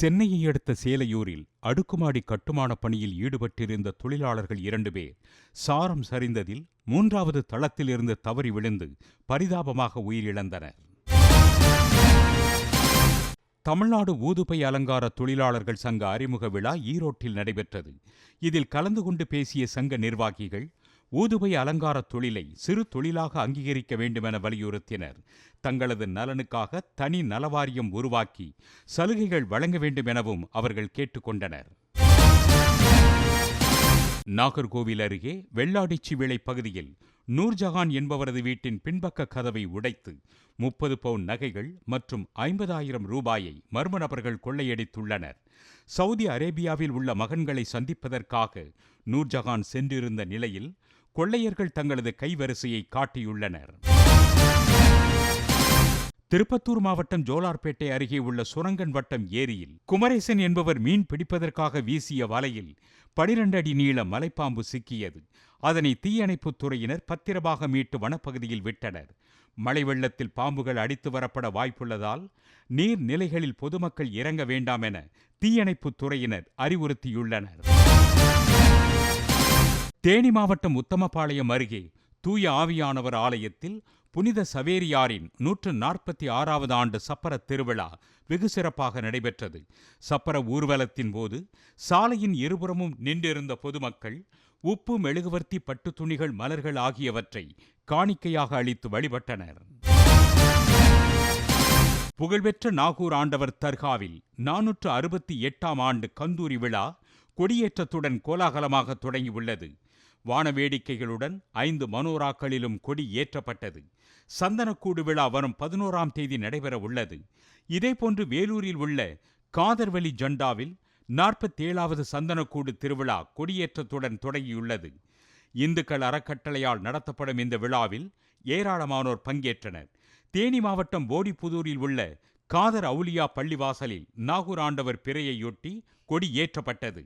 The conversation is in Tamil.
சென்னையை அடுத்த சேலையூரில் அடுக்குமாடி கட்டுமானப் பணியில் ஈடுபட்டிருந்த தொழிலாளர்கள் இரண்டு பேர் சாரம் சரிந்ததில் மூன்றாவது தளத்திலிருந்து தவறி விழுந்து பரிதாபமாக உயிரிழந்தனர். தமிழ்நாடு ஊதுபை அலங்கார தொழிலாளர்கள் சங்க அறிமுக விழா ஈரோட்டில் நடைபெற்றது. இதில் கலந்து கொண்டு பேசிய சங்க நிர்வாகிகள் ஊதுபை அலங்காரத் தொழிலை சிறு தொழிலாக அங்கீகரிக்க வேண்டுமென வலியுறுத்தினர். தங்களது நலனுக்காக தனி நலவாரியம் உருவாக்கி சலுகைகள் வழங்க வேண்டும் எனவும் அவர்கள் கேட்டுக்கொண்டனர். நாகர்கோவில் அருகே வெள்ளாடிச்சி விளை பகுதியில் நூர்ஜஹான் என்பவரது வீட்டின் பின்பக்க கதவை உடைத்து முப்பது பவுன் நகைகள் மற்றும் ஐம்பதாயிரம் ரூபாயை மர்ம நபர்கள் கொள்ளையடித்துள்ளனர். சவுதி அரேபியாவில் உள்ள மகன்களை சந்திப்பதற்காக நூர்ஜஹான் சென்றிருந்த நிலையில் கொள்ளையர்கள் தங்களது கைவரிசையை காட்டியுள்ளனர். திருப்பத்தூர் மாவட்டம் ஜோலார்பேட்டை அருகே உள்ள சுரங்கன் வட்டம் ஏரியில் குமரேசன் என்பவர் மீன் பிடிப்பதற்காக வீசிய வலையில் பனிரெண்டு அடி நீள மலைப்பாம்பு சிக்கியது. அதனை தீயணைப்புத் துறையினர் பத்திரமாக மீட்டு வனப்பகுதியில் விட்டனர். மழை வெள்ளத்தில் பாம்புகள் அடித்து வரப்பட வாய்ப்புள்ளதால் நீர் நிலைகளில் பொதுமக்கள் இறங்க வேண்டாம் என தீயணைப்புத் துறையினர் அறிவுறுத்தியுள்ளனர். தேனி மாவட்டம் உத்தமபாளையம் அருகே தூய ஆவியானவர் ஆலயத்தில் புனித சவேரியாரின் நூற்று நாற்பத்தி ஆறாவது ஆண்டு சப்பர திருவிழா வெகு சிறப்பாக நடைபெற்றது. சப்பர ஊர்வலத்தின் போது சாலையின் இருபுறமும் நின்றிருந்த பொதுமக்கள் உப்பு மெழுகுவர்த்தி பட்டு துணிகள் மலர்கள் ஆகியவற்றை காணிக்கையாக அளித்து வழிபட்டனர். புகழ்பெற்ற நாகூர் ஆண்டவர் தர்காவில் நானூற்று அறுபத்தி எட்டாம் ஆண்டு கந்தூரி விழா கொடியேற்றத்துடன் கோலாகலமாக தொடங்கியுள்ளது. வான வேடிக்கைகளுடன் ஐந்து மனோராக்களிலும் கொடி ஏற்றப்பட்டது. சந்தனக்கூடு விழா வரும் பதினோராம் தேதி நடைபெற உள்ளது. இதேபோன்று வேலூரில் உள்ள காதர்வழி ஜண்டாவில் நாற்பத்தேழாவது சந்தனக்கூடு திருவிழா கொடியேற்றத்துடன் தொடங்கியுள்ளது. இந்துக்கள் அறக்கட்டளையால் நடத்தப்படும் இந்த விழாவில் ஏராளமானோர் பங்கேற்றனர். தேனி மாவட்டம் போடிப்புதூரில் உள்ள காதர் அவுலியா பள்ளிவாசலில் நாகூர் ஆண்டவர் பிறையையொட்டி கொடி ஏற்றப்பட்டது.